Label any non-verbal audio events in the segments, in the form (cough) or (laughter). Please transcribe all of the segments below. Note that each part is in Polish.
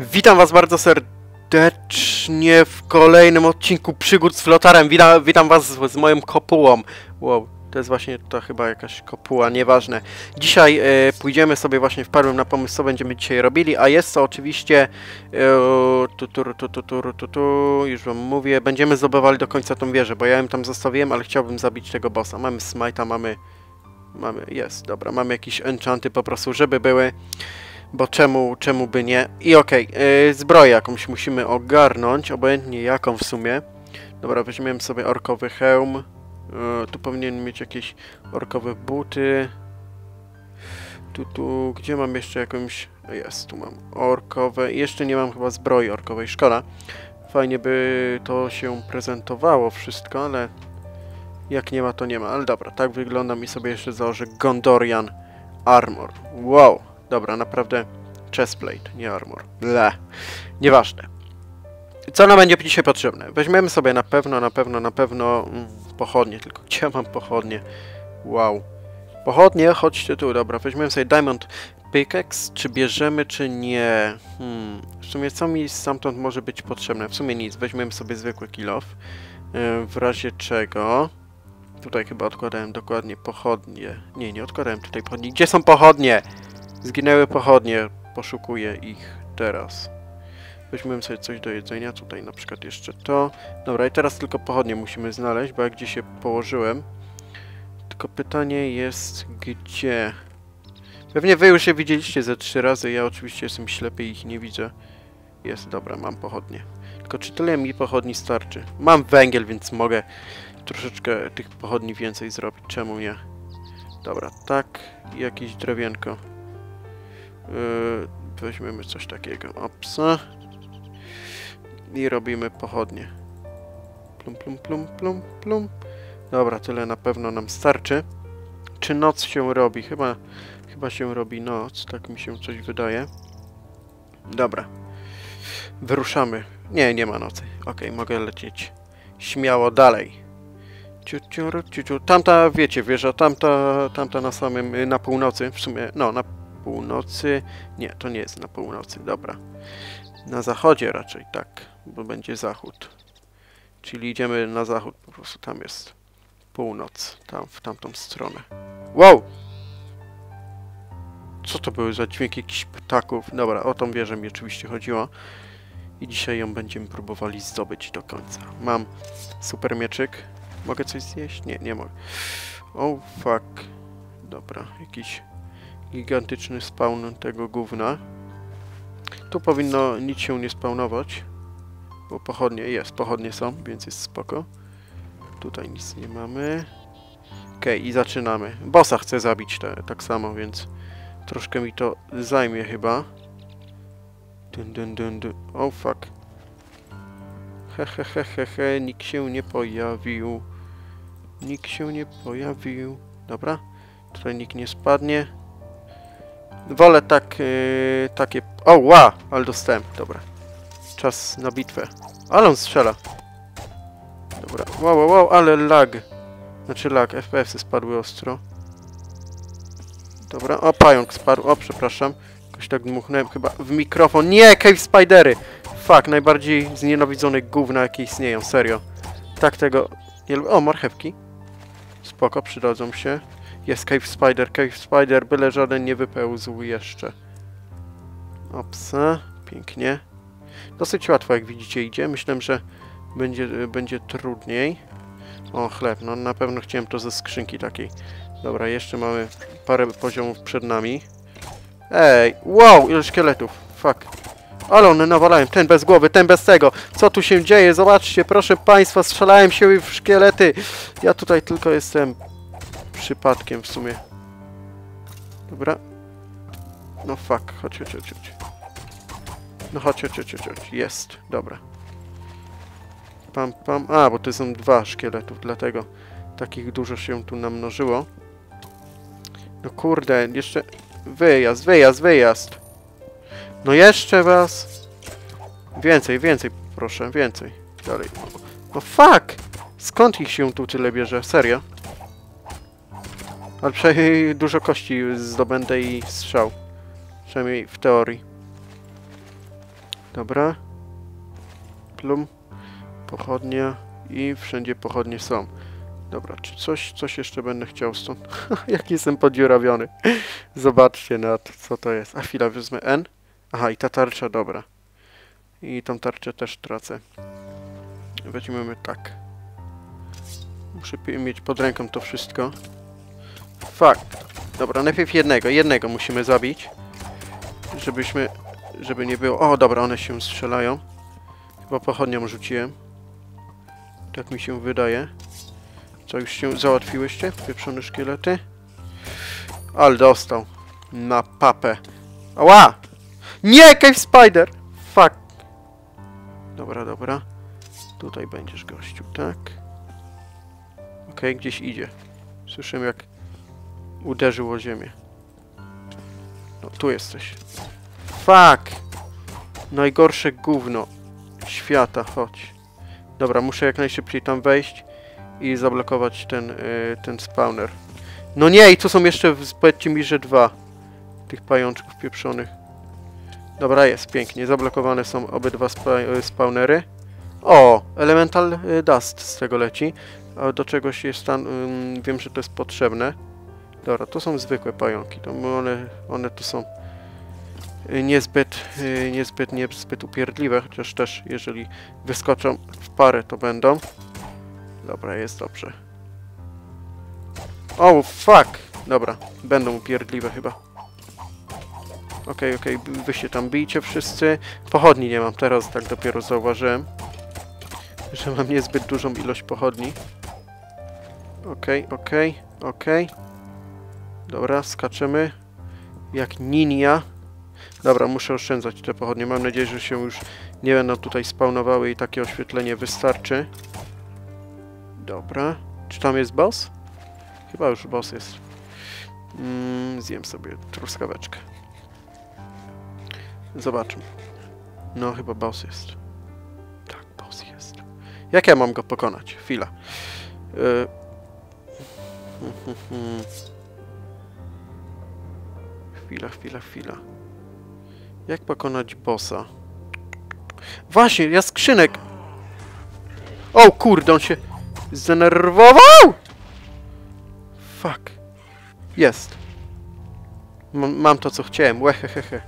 Witam was bardzo serdecznie w kolejnym odcinku przygód z flotarem. Witam, witam was z, z moją kopułą. Wow, to jest właśnie to chyba jakaś kopuła, nieważne. Dzisiaj e, pójdziemy sobie właśnie wpadłem na pomysł, co będziemy dzisiaj robili, a jest to oczywiście e, tu, tu, tu, tu, tu, tu, tu, już wam mówię, będziemy zdobywali do końca tą wieżę, bo ja ją tam zostawiłem, ale chciałbym zabić tego bossa. Mamy smite'a, mamy... Mamy, jest, dobra, mamy jakieś enchanty po prostu, żeby były bo czemu, czemu by nie? I okej, okay, zbroję jakąś musimy ogarnąć, obojętnie jaką w sumie. Dobra, weźmiemy sobie orkowy hełm. Yy, tu powinien mieć jakieś orkowe buty. Tu, tu, gdzie mam jeszcze jakąś... Jest, tu mam orkowe. Jeszcze nie mam chyba zbroi orkowej, szkoda. Fajnie by to się prezentowało wszystko, ale... Jak nie ma, to nie ma. Ale dobra, tak wygląda mi sobie jeszcze założę Gondorian Armor. Wow! Dobra, naprawdę chestplate, nie armor. Ble. Nieważne. Co nam będzie dzisiaj potrzebne? Weźmiemy sobie na pewno, na pewno, na pewno mm, pochodnie, tylko gdzie mam pochodnie? Wow. Pochodnie, chodźcie tu, dobra, weźmiemy sobie Diamond Pickaxe, czy bierzemy, czy nie? Hmm, w sumie co mi stamtąd może być potrzebne? W sumie nic, weźmiemy sobie zwykły kill off. Yy, w razie czego... Tutaj chyba odkładałem dokładnie pochodnie. Nie, nie odkładałem tutaj pochodni. Gdzie są pochodnie? Zginęły pochodnie, poszukuję ich teraz. Weźmiemy sobie coś do jedzenia, tutaj na przykład jeszcze to. Dobra, i teraz tylko pochodnie musimy znaleźć, bo jak gdzieś się położyłem. Tylko pytanie jest, gdzie? Pewnie wy już je widzieliście ze trzy razy, ja oczywiście jestem ślepy i ich nie widzę. Jest, dobra, mam pochodnie. Tylko czy tyle mi pochodni starczy? Mam węgiel, więc mogę troszeczkę tych pochodni więcej zrobić, czemu nie? Dobra, tak, jakieś drewienko. Yy, weźmiemy coś takiego. Opsa. I robimy pochodnie. Plum, plum, plum, plum, plum. Dobra, tyle na pewno nam starczy. Czy noc się robi? Chyba, chyba się robi noc. Tak mi się coś wydaje. Dobra. Wyruszamy. Nie, nie ma nocy. Ok, mogę lecieć śmiało dalej. Ciu, ciu. Tamta, wiecie, wieża, tamta, tamta na samym, na północy, w sumie, no, na północy. Nie, to nie jest na północy, dobra. Na zachodzie raczej, tak, bo będzie zachód. Czyli idziemy na zachód, po prostu tam jest północ, tam, w tamtą stronę. Wow! Co to były za dźwięki jakichś ptaków? Dobra, o tą wieżę mi oczywiście chodziło. I dzisiaj ją będziemy próbowali zdobyć do końca. Mam super mieczyk. Mogę coś zjeść? Nie, nie mogę. Oh, fuck. Dobra, jakiś gigantyczny spawn tego gówna. Tu powinno nic się nie spawnować, bo pochodnie jest, pochodnie są, więc jest spoko. Tutaj nic nie mamy. Okej, okay, i zaczynamy. Bossa chcę zabić te, tak samo, więc troszkę mi to zajmie chyba. Dun, dun, dun, dun. Oh fuck. Hehehehe, he, he, he. nikt się nie pojawił. Nikt się nie pojawił. Dobra, tutaj nikt nie spadnie. Wolę tak, yy, takie... O, ła! Ale dostałem. Dobra. Czas na bitwę. Ale on strzela. Dobra. Wow, wow, wow, ale lag. Znaczy lag. FPS-y spadły ostro. Dobra. O, pająk spadł. O, przepraszam. Jakoś tak dmuchnąłem chyba w mikrofon. Nie! Cave Spidery! Fuck, najbardziej znienawidzone gówna, jakie istnieją. Serio. Tak tego... Nie. O, marchewki. Spoko, przydadzą się. Jest Cave Spider, Cave Spider, byle żaden nie wypełzł jeszcze. Opsa, pięknie. Dosyć łatwo, jak widzicie, idzie. Myślę, że będzie, będzie trudniej. O, chleb, no na pewno chciałem to ze skrzynki takiej. Dobra, jeszcze mamy parę poziomów przed nami. Ej, wow, ile szkieletów, fuck. Ale one nawalają, ten bez głowy, ten bez tego. Co tu się dzieje? Zobaczcie, proszę Państwa, strzelałem się w szkielety. Ja tutaj tylko jestem przypadkiem w sumie. Dobra. No fuck, chodź, chodź, chodź, chodź. No chodź, chodź, chodź, chodź, jest, dobra. Pam, pam, a, bo to są dwa szkieletów, dlatego takich dużo się tu namnożyło. No kurde, jeszcze wyjazd, wyjazd, wyjazd. No jeszcze was. Więcej, więcej, proszę, więcej. Dalej. No fuck! Skąd ich się tu tyle bierze? Serio? Ale przynajmniej dużo kości zdobędę i strzał. Przynajmniej w teorii. Dobra. Plum. Pochodnia. I wszędzie pochodnie są. Dobra, czy coś, coś jeszcze będę chciał stąd? (laughs) Jak jestem podziurawiony. Zobaczcie na to, co to jest. A chwila, wezmę N. Aha, i ta tarcza, dobra. I tą tarczę też tracę. Weźmiemy tak. Muszę mieć pod ręką to wszystko. Fakt. Dobra, najpierw jednego. Jednego musimy zabić. Żebyśmy... Żeby nie było... O, dobra, one się strzelają. Chyba pochodnią rzuciłem. Tak mi się wydaje. Co, już się załatwiłyście? Pieprzone szkielety? Ale dostał. Na papę. Ała! Nie, Cave Spider! Fuck. Dobra, dobra. Tutaj będziesz gościu, tak? Okej, gdzieś idzie. Słyszymy jak uderzył o ziemię. No, tu jesteś. Fuck! Najgorsze gówno świata, chodź. Dobra, muszę jak najszybciej tam wejść i zablokować ten, y, ten spawner. No nie, i tu są jeszcze, powiedzcie mi, że dwa tych pajączków pieprzonych. Dobra, jest, pięknie. Zablokowane są obydwa spa y, spawnery. O, Elemental y, Dust z tego leci. Do czegoś jest tam, ym, wiem, że to jest potrzebne. Dobra, to są zwykłe pająki. To one, one tu są y, niezbyt, y, niezbyt, niezbyt upierdliwe, chociaż też jeżeli wyskoczą w parę, to będą. Dobra, jest dobrze. O, fuck! Dobra, będą upierdliwe chyba. Okej, okej, b- wy się tam bijcie wszyscy. Pochodni nie mam, teraz tak dopiero zauważyłem. Że mam niezbyt dużą ilość pochodni. Okej, okej, okej. Dobra, skaczemy. Jak ninja. Dobra, muszę oszczędzać te pochodnie. Mam nadzieję, że się już nie będą tutaj spawnowały i takie oświetlenie wystarczy. Dobra. Czy tam jest boss? Chyba już boss jest. Mm, zjem sobie truskaweczkę. Zobaczmy. No, chyba boss jest. Tak, boss jest. Jak ja mam go pokonać? Chwila. Y... Chwila, chwila, chwila. Jak pokonać bossa? Właśnie, ja skrzynek! O kurde, on się zdenerwował! Fuck. Jest. Mam, mam to, co chciałem. Łehehehe.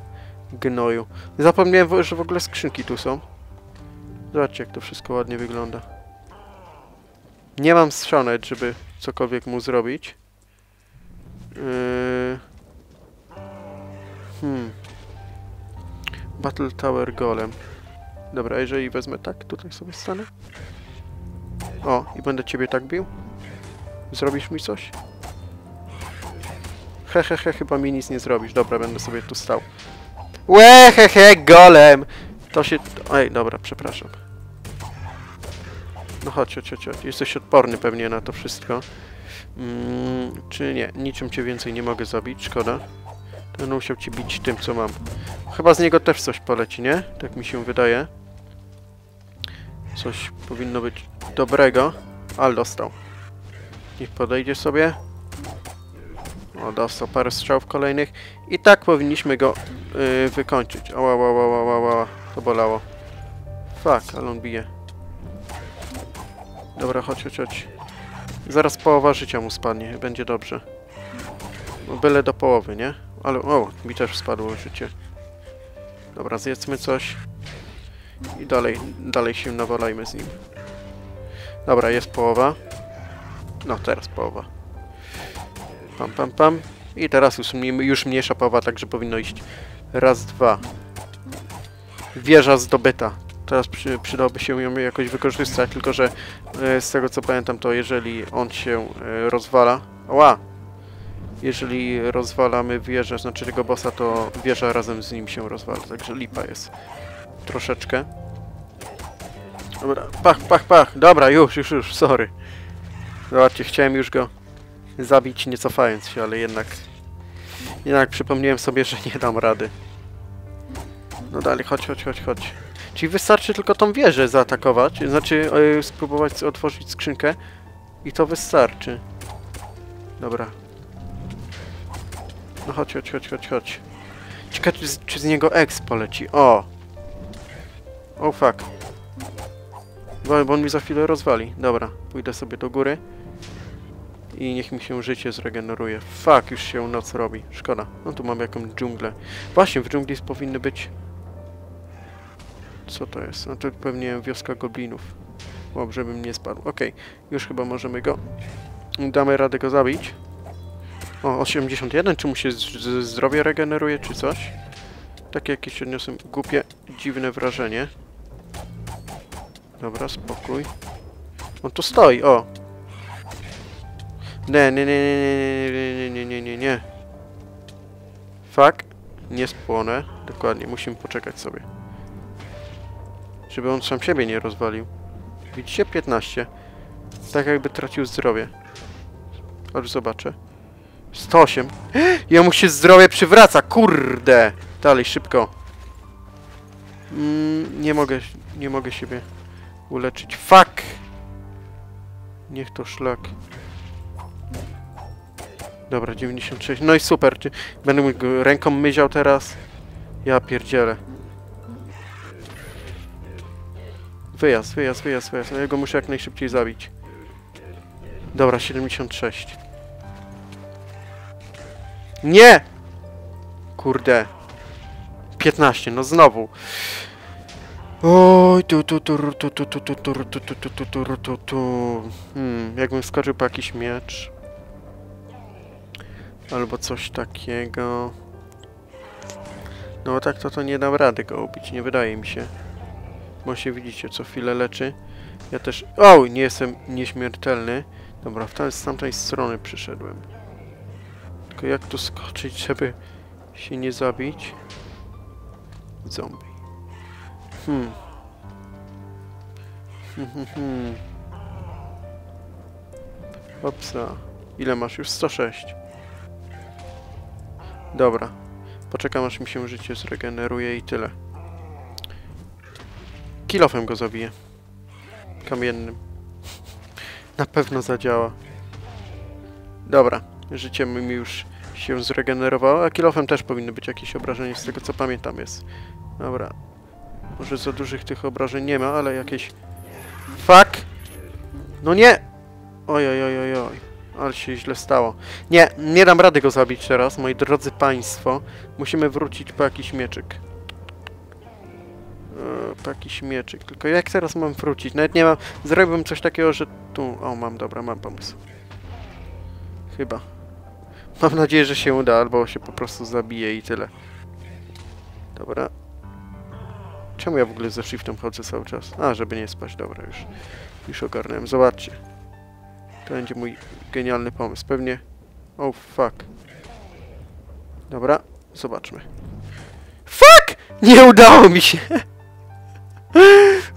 Gnoju. Zapomniałem, że w ogóle skrzynki tu są. Zobaczcie, jak to wszystko ładnie wygląda. Nie mam strzał nawet, żeby cokolwiek mu zrobić. Yy... Hmm. Battle Tower Golem. Dobra, jeżeli wezmę tak, tutaj sobie stanę. O, i będę ciebie tak bił? Zrobisz mi coś? Hehehe, he, he, chyba mi nic nie zrobisz. Dobra, będę sobie tu stał. Łehehe, golem! To się... Ej, dobra, przepraszam. No chodź, chodź, chodź, chodź. Jesteś odporny pewnie na to wszystko. Mm, czy nie? Niczym cię więcej nie mogę zabić, szkoda. Będę musiał ci bić tym, co mam. Chyba z niego też coś poleci, nie? Tak mi się wydaje. Coś powinno być dobrego. Ale dostał. Niech podejdzie sobie. O, dostał parę strzałów kolejnych. I tak powinniśmy go yy, wykończyć. Ała, ała, ała, ała, ała. To bolało. Fuck, ale on bije. Dobra, chodź, chodź, chodź. Zaraz połowa życia mu spadnie. Będzie dobrze. Byle do połowy, nie? Ale, o, mi też spadło życie. Dobra, zjedzmy coś. I dalej, dalej się nawalajmy z nim. Dobra, jest połowa. No, teraz połowa. Pam, pam, pam. I teraz już, już mniejsza połowa, także powinno iść raz, dwa. Wieża zdobyta. Teraz przy, przydałoby się ją jakoś wykorzystać, tylko że e, z tego co pamiętam, to jeżeli on się e, rozwala... Ła! Jeżeli rozwalamy wieżę, znaczy tego bossa, to wieża razem z nim się rozwala, także lipa jest. Troszeczkę. Dobra, pach, pach, pach. Dobra, już, już, już, sorry. Zobaczcie, chciałem już go zabić nie cofając się, ale jednak... Jednak przypomniałem sobie, że nie dam rady. No dalej, chodź, chodź, chodź, chodź. Czyli wystarczy tylko tą wieżę zaatakować, znaczy e, spróbować otworzyć skrzynkę i to wystarczy. Dobra. No chodź, chodź, chodź, chodź, chodź. Ciekawe, czy czy z niego X poleci. O! O fuck. Bo, bo on mi za chwilę rozwali. Dobra, pójdę sobie do góry. I niech mi się życie zregeneruje. Fuck, już się noc robi. Szkoda. No tu mam jakąś dżunglę. Właśnie, w dżungli powinny być... Co to jest? No to pewnie wioska goblinów. Łob, żebym nie spadł. Okej, już chyba możemy go... Damy radę go zabić. O, 81, czy mu się zdrowie regeneruje, czy coś? Takie jakieś odniosłem głupie, dziwne wrażenie. Dobra, spokój. On tu stoi, o! Nie, nie, nie, nie, nie, nie, nie, nie, nie, nie. Fuck. Nie spłonę. Dokładnie, musimy poczekać sobie. Żeby on sam siebie nie rozwalił. Widzicie? 15. Tak jakby tracił zdrowie. Aż zobaczę. 108. (gasps) Jemu się zdrowie przywraca, kurde! Dalej, szybko. Mm, nie mogę, nie mogę siebie uleczyć. Fuck! Niech to szlak. Dobra, 96. No i super. Będę go ręką myział teraz? Ja pierdzielę. Wyjazd, wyjazd, wyjazd, wyjazd. Ja go muszę jak najszybciej zabić. Dobra, 76. Nie! Kurde. 15, no znowu. Oj, tu, tu, tu, tu, tu, tu, tu, tu, tu, tu, tu, tu, tu, tu, tu. Hmm, jakbym skoczył po jakiś miecz. Albo coś takiego. No tak to to nie dam rady go ubić, nie wydaje mi się. Bo się widzicie, co chwilę leczy. Ja też... O, nie jestem nieśmiertelny. Dobra, w tam, z tamtej strony przyszedłem. Tylko jak tu skoczyć, żeby się nie zabić? Zombie. Hmm. Hmm, hmm, hmm. Opsa. Ile masz? Już 106. Dobra. Poczekam aż mi się życie zregeneruje i tyle. Kilofem go zabiję. Kamiennym. (laughs) Na pewno zadziała. Dobra. Życie mi już się zregenerowało, a kilofem też powinny być jakieś obrażenia, z tego co pamiętam jest. Dobra. Może za dużych tych obrażeń nie ma, ale jakieś... Fuck! No nie! Oj, oj, oj, oj, oj. Ale się źle stało. Nie, nie dam rady go zabić teraz, moi drodzy państwo. Musimy wrócić po jakiś mieczyk. Eee, po jakiś mieczyk. Tylko jak teraz mam wrócić? Nawet nie mam... Zrobiłbym coś takiego, że tu... O, mam, dobra, mam pomysł. Chyba. Mam nadzieję, że się uda, albo się po prostu zabije i tyle. Dobra. Czemu ja w ogóle ze shiftem chodzę cały czas? A, żeby nie spać, dobra, już, już ogarnąłem. Zobaczcie. To będzie mój genialny pomysł. Pewnie... Oh, fuck. Dobra, zobaczmy. Fuck! Nie udało mi się! (laughs)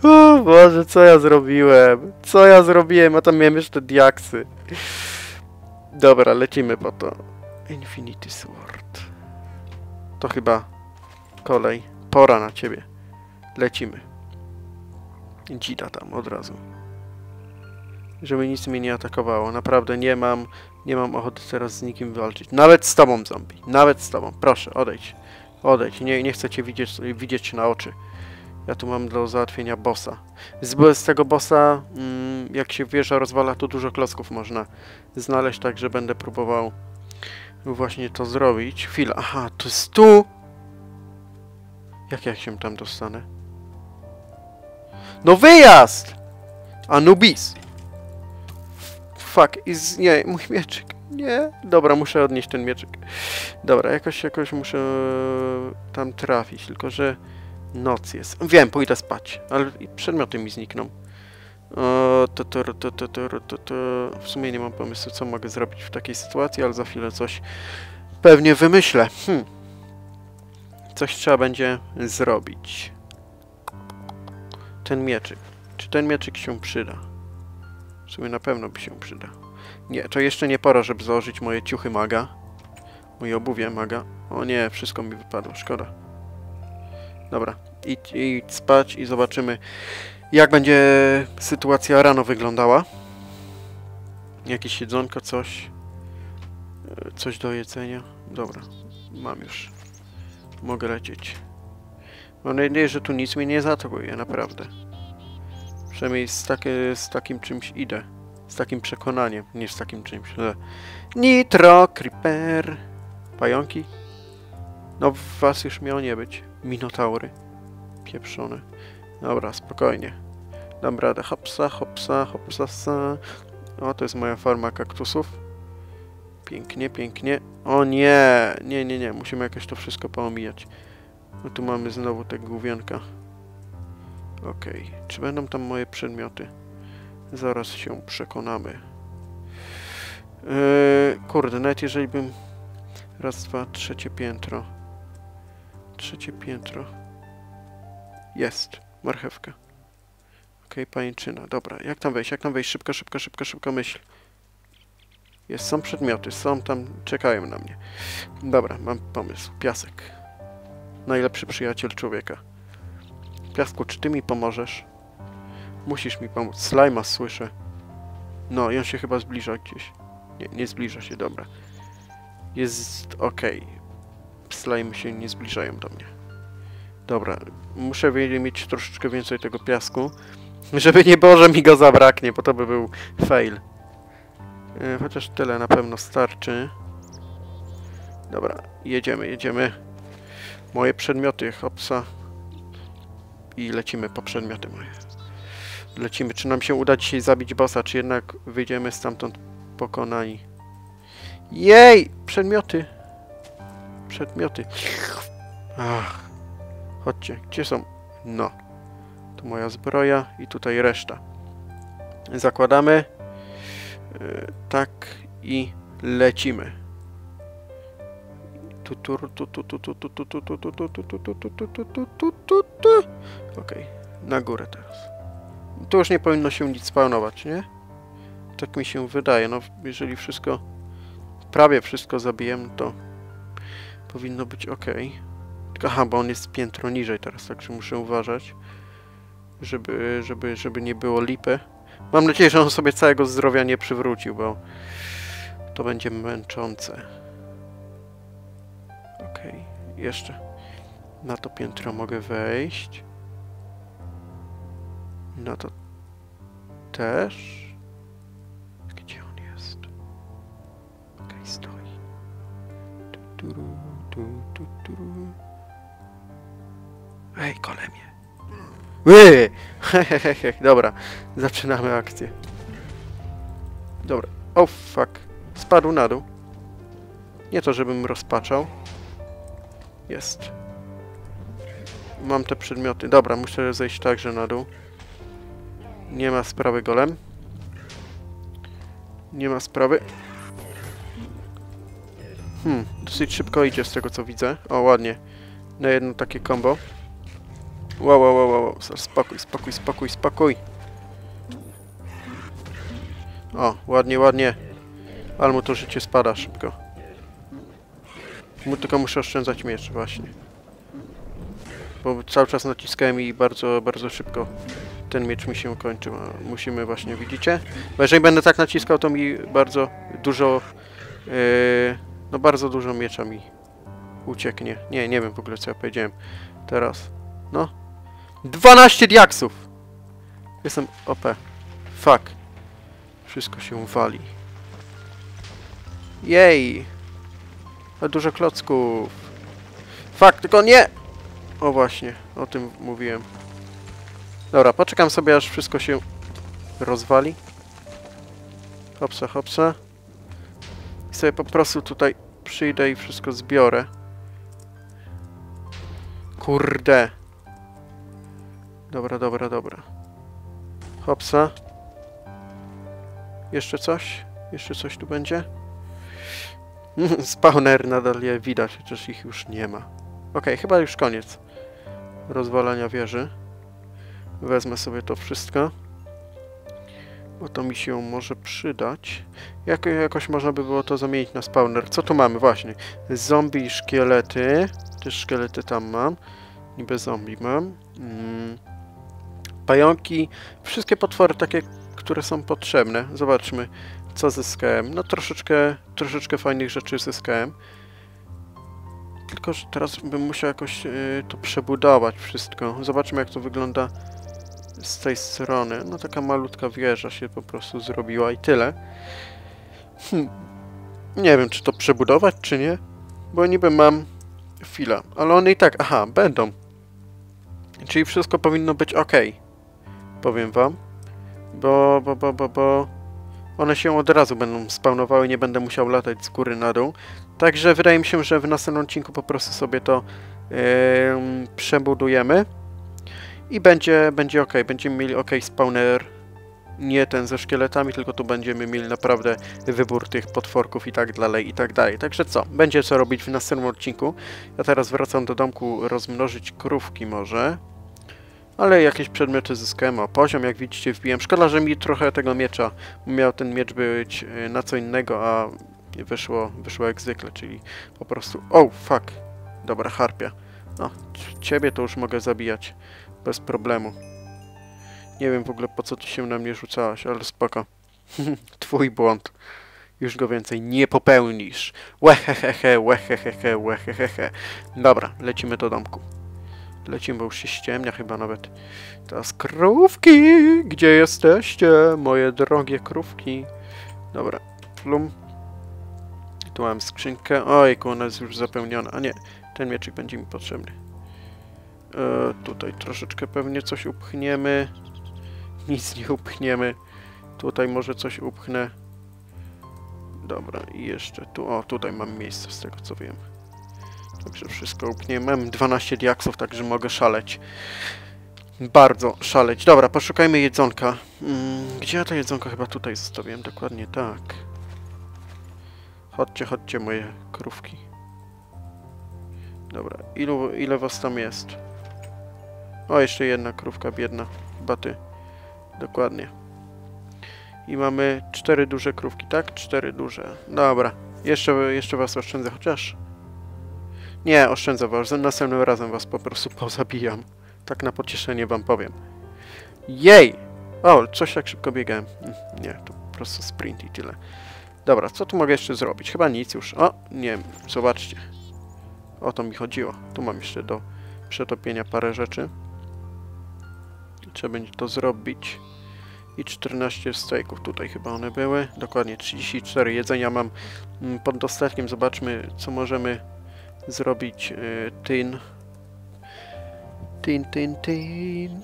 O Boże, co ja zrobiłem? Co ja zrobiłem? A tam miałem jeszcze diaksy. Dobra, lecimy po to. Infinity Sword. To chyba kolej. Pora na ciebie. Lecimy. Dzida tam od razu. Żeby nic mnie nie atakowało. Naprawdę nie mam, nie mam ochoty teraz z nikim walczyć. Nawet z tobą, zombie. Nawet z tobą. Proszę, odejdź. Odejdź. Nie, nie chcę cię widzieć, widzieć na oczy. Ja tu mam do załatwienia bossa. Z, z tego bossa, mm, jak się wieża rozwala, to dużo klocków można znaleźć, także będę próbował właśnie to zrobić. Chwila, aha, to jest tu! Jak ja się tam dostanę? No wyjazd! Anubis! Fuck, is... nie, mój mieczyk. Nie, dobra, muszę odnieść ten mieczyk. Dobra, jakoś, jakoś muszę tam trafić, tylko że noc jest. Wiem, pójdę spać, ale przedmioty mi znikną. W sumie nie mam pomysłu, co mogę zrobić w takiej sytuacji, ale za chwilę coś pewnie wymyślę. Hm. Coś trzeba będzie zrobić. Ten mieczyk. Czy ten mieczyk się przyda? W sumie na pewno by się przyda. Nie, to jeszcze nie pora, żeby założyć moje ciuchy maga. Moje obuwie maga. O nie, wszystko mi wypadło, szkoda. Dobra, idź, idź spać i zobaczymy, jak będzie sytuacja rano wyglądała. Jakieś jedzonko, coś. E, Coś do jedzenia. Dobra, mam już. Mogę lecieć. Mam nadzieję, że tu nic mnie nie zaatakuje, naprawdę. Przynajmniej z, z takim czymś idę. Z takim przekonaniem, nie z takim czymś. Nitro, Creeper. Pająki? No, was już miało nie być. Minotaury. Pieprzone. Dobra, spokojnie. Dam radę. Hopsa, hopsa, hopsa, sa. O, to jest moja farma kaktusów. Pięknie, pięknie. O nie! Nie, nie, nie. Musimy jakoś to wszystko poomijać. No tu mamy znowu te główienka. Okej. Czy będą tam moje przedmioty? Zaraz się przekonamy. Yy, kurde, nawet jeżeli bym... Raz, dwa, trzecie piętro. Trzecie piętro. Jest. Marchewka. Okej, pajęczyna. Dobra, jak tam wejść? Jak tam wejść? Szybko, szybko, szybko, szybko myśl. Jest, są przedmioty, są tam, czekają na mnie. Dobra, mam pomysł. Piasek. Najlepszy przyjaciel człowieka. Piasku, czy ty mi pomożesz? Musisz mi pomóc. Slajma słyszę. No, on się chyba zbliża gdzieś. Nie, nie zbliża się, dobra. Jest okej. Slajmy się nie zbliżają do mnie. Dobra, muszę mieć troszeczkę więcej tego piasku, (laughs) żeby nie było, że mi go zabraknie, bo to by był fail. E, Chociaż tyle na pewno starczy. Dobra, jedziemy, jedziemy. Moje przedmioty, hopsa. I lecimy po przedmioty moje. Lecimy. Czy nam się uda dzisiaj zabić bossa, czy jednak wyjdziemy stamtąd pokonani? Jej! Przedmioty! Przedmioty. Ach. Chodźcie, gdzie są? No. Tu moja zbroja i tutaj reszta. Zakładamy. Yy, tak i lecimy. Ok, na górę teraz. Tu już nie powinno się nic spawnować, nie? Tak mi się wydaje. No, jeżeli wszystko, prawie wszystko zabiję, to powinno być ok. Aha, bo on jest piętro niżej teraz, także muszę uważać, żeby, żeby, żeby nie było lipy. Mam nadzieję, że on sobie całego zdrowia nie przywrócił, bo to będzie męczące. Okej, jeszcze na to piętro mogę wejść. Na to też. Ej, kolemie. Hehehe, (laughs) dobra. Zaczynamy akcję. Dobra. Oh, fuck. Spadł na dół. Nie to, żebym rozpaczał. Jest. Mam te przedmioty. Dobra, muszę zejść także na dół. Nie ma sprawy golem. Nie ma sprawy. Hmm, dosyć szybko idzie z tego co widzę. O, ładnie. Na jedno takie combo. Wow, wow, wow, wow. Spokój, spokój, spokój, spokój. O, ładnie, ładnie. Ale mu to życie spada szybko. Mu tylko muszę oszczędzać miecz, właśnie. Bo cały czas naciskałem i bardzo, bardzo szybko ten miecz mi się kończył. Musimy właśnie, widzicie? Bo jeżeli będę tak naciskał, to mi bardzo dużo... Yy, no bardzo dużo miecza mi ucieknie. Nie, nie wiem w ogóle co ja powiedziałem. Teraz. No. 12 diaksów! Jestem OP. Fuck. Wszystko się wali. Jej! Ale dużo klocków. Fuck, tylko nie! O właśnie, o tym mówiłem. Dobra, poczekam sobie aż wszystko się rozwali. Hopsa, hopsa. I sobie po prostu tutaj przyjdę i wszystko zbiorę. Kurde. Dobra, dobra, dobra. Hopsa. Jeszcze coś? Jeszcze coś tu będzie? (laughs) Spawner nadal je widać, chociaż ich już nie ma. Okej, chyba już koniec rozwalania wieży. Wezmę sobie to wszystko. Bo to mi się może przydać. Jak, jakoś można by było to zamienić na spawner. Co tu mamy? Właśnie. Zombie i szkielety. Też szkielety tam mam. Niby zombie mam. Mm. Pająki. Wszystkie potwory takie, które są potrzebne. Zobaczmy, co zyskałem. No troszeczkę, troszeczkę fajnych rzeczy zyskałem. Tylko, że teraz bym musiał jakoś y, to przebudować wszystko. Zobaczmy, jak to wygląda z tej strony. No, taka malutka wieża się po prostu zrobiła i tyle. Hm. Nie wiem, czy to przebudować, czy nie. Bo niby mam... Chwila. Ale one i tak... Aha, będą. Czyli wszystko powinno być ok. Powiem wam. Bo, bo, bo, bo, bo... One się od razu będą spawnowały, nie będę musiał latać z góry na dół. Także wydaje mi się, że w następnym odcinku po prostu sobie to yy, przebudujemy. I będzie, będzie ok, będziemy mieli ok spawner. Nie ten ze szkieletami, tylko tu będziemy mieli naprawdę wybór tych potworków i tak dalej, i tak dalej. Także co, będzie co robić w następnym odcinku. Ja teraz wracam do domku rozmnożyć krówki może. Ale jakieś przedmioty zyskałem. O, poziom jak widzicie wbiłem. Szkoda, że mi trochę tego miecza, miał ten miecz być y, na co innego, a wyszło, wyszło jak zwykle, czyli po prostu... Oh, fuck. Dobra, harpia. No, ciebie to już mogę zabijać. Bez problemu. Nie wiem w ogóle po co ty się na mnie rzucałaś, ale spoko. (laughs) Twój błąd. Już go więcej nie popełnisz. Łehehehe, łehehehe, łehehehe. Dobra, lecimy do domku. Lecimy, bo już się ściemnia chyba nawet. Teraz krówki! Gdzie jesteście, moje drogie krówki? Dobra, plum. Tu mam skrzynkę. Ojku, ona jest już zapełniona. A nie, ten mieczyk będzie mi potrzebny. E, tutaj troszeczkę pewnie coś upchniemy. Nic nie upchniemy. Tutaj może coś upchnę. Dobra, i jeszcze tu. O, tutaj mam miejsce z tego co wiem. Także wszystko upchniemy. Mam 12 diaksów, także mogę szaleć. Bardzo szaleć. Dobra, poszukajmy jedzonka. Mm, gdzie ja to jedzonko chyba tutaj zostawiłem? Dokładnie tak. Chodźcie, chodźcie moje krówki. Dobra, ilu, ile was tam jest? O, jeszcze jedna krówka biedna. Baty. Dokładnie. I mamy cztery duże krówki, tak? Cztery duże. Dobra. Jeszcze, jeszcze was oszczędzę, chociaż... Nie, oszczędzę was. Następnym razem was po prostu pozabijam. Tak na pocieszenie wam powiem. Jej! O, coś tak szybko biegałem. Mm, nie, to po prostu sprint i tyle. Dobra, co tu mogę jeszcze zrobić? Chyba nic już. O, nie, zobaczcie. O to mi chodziło. Tu mam jeszcze do przetopienia parę rzeczy. Trzeba będzie to zrobić. I 14 stejków tutaj chyba one były. Dokładnie 34 jedzenia mam mm, pod dostatkiem. Zobaczmy, co możemy zrobić. Y, tin. Tin, tin, tin.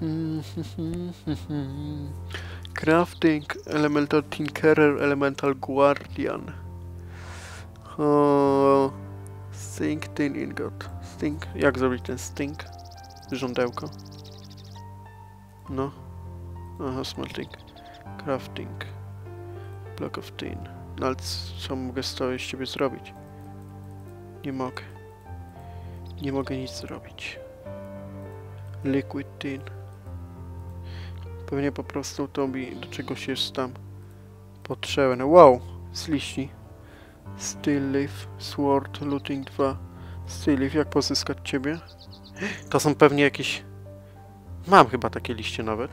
(laughs) Crafting, Elemental Tinkerer, Elemental Guardian. O, stink, tin, ingot. Stink. Jak zrobić ten stink? Żądełko. No. Aha, smelting. Crafting. Block of tin. No ale co mogę z z ciebie zrobić? Nie mogę. Nie mogę nic zrobić. Liquid tin. Pewnie po prostu to mi do czegoś jest tam potrzebne. Wow! Z liści. Steel Leaf, Sword, Looting 2. Steel Leaf, jak pozyskać ciebie? To są pewnie jakieś... Mam chyba takie liście nawet.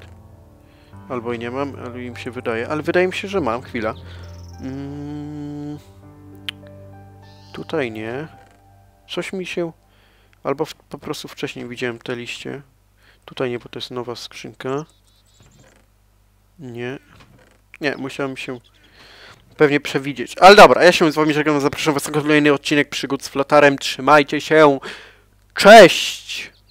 Albo i nie mam, ale im się wydaje. Ale wydaje mi się, że mam. Chwila. Mm... Tutaj nie. Coś mi się... Albo w, po prostu wcześniej widziałem te liście. Tutaj nie, bo to jest nowa skrzynka. Nie. Nie, musiałem się pewnie przewidzieć. Ale dobra, ja się z wami żegnam. Zapraszam was na kolejny odcinek przygód z flotarem. Trzymajcie się. Cześć!